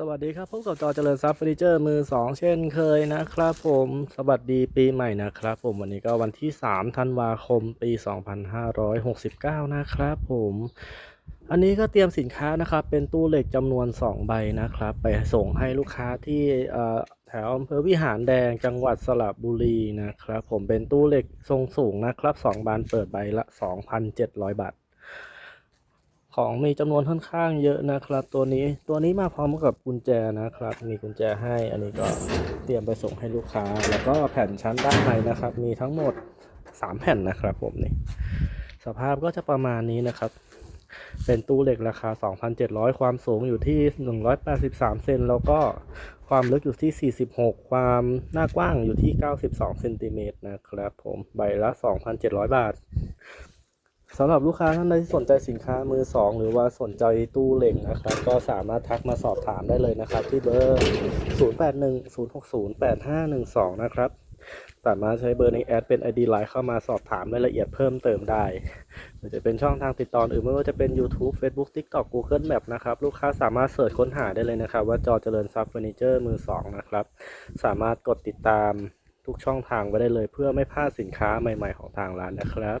สวัสดีครับพบกับจอเจริญทรัพย์เฟอร์นิเจอร์มือ 2 เช่นเคยนะครับผมสวัสดีปีใหม่นะครับผมวันนี้ก็วันที่3ธันวาคมปี 2569 นะครับผมอันนี้ก็เตรียมสินค้านะครับเป็นตู้เหล็กจำนวน 2 ใบนะครับ ไปส่งให้ลูกค้าที่แถวอำเภอวิหารแดงจังหวัดสระบุรีนะครับผมเป็นตู้เหล็กทรงสูงนะครับ 2 บานเปิดใบละ 2,700 บาท ของมีจำนวนค่อนข้างเยอะนะครับ ตัวนี้ตัวนี้มาพร้อมกับกุญแจนะครับ มีกุญแจให้อันนี้ก็เตรียมไปส่งให้ลูกค้า แล้วก็แผ่นชั้นด้านในนะครับ มีทั้งหมด 3 แผ่นนะครับผมนี่สภาพก็จะประมาณนี้นะครับ เป็นตู้เหล็กราคา 2,700 ความสูงอยู่ที่ 183 เซนแล้วก็ความลึกอยู่ที่ 46 ความหน้ากว้างอยู่ที่ 92 เซนติเมตรนะครับผมใบละ 2,700 บาท สำหรับลูกค้าท่านใดที่สนใจสินค้ามือสองหรือว่าสนใจตู้เหล็กนะครับ ก็สามารถทักมาสอบถามได้เลยนะครับ ที่เบอร์ 0810608512 นะครับ สามารถใช้เบอร์ในแอดเป็น ID ไลน์เข้ามาสอบถามรายละเอียดเพิ่มเติมได้หรือจะเป็นช่องทางติดต่ออื่นไม่ว่าจะเป็น YouTube Facebook TikTok Google Map นะครับ ลูกค้าสามารถเสิร์ชค้นหาได้เลยนะครับ ว่าจอเจริญทรัพย์เฟอร์นิเจอร์มือสองนะครับ สามารถกดติดตามทุกช่องทางไว้ได้เลย เพื่อไม่พลาดสินค้าใหม่ ๆ ของทางร้านนะครับ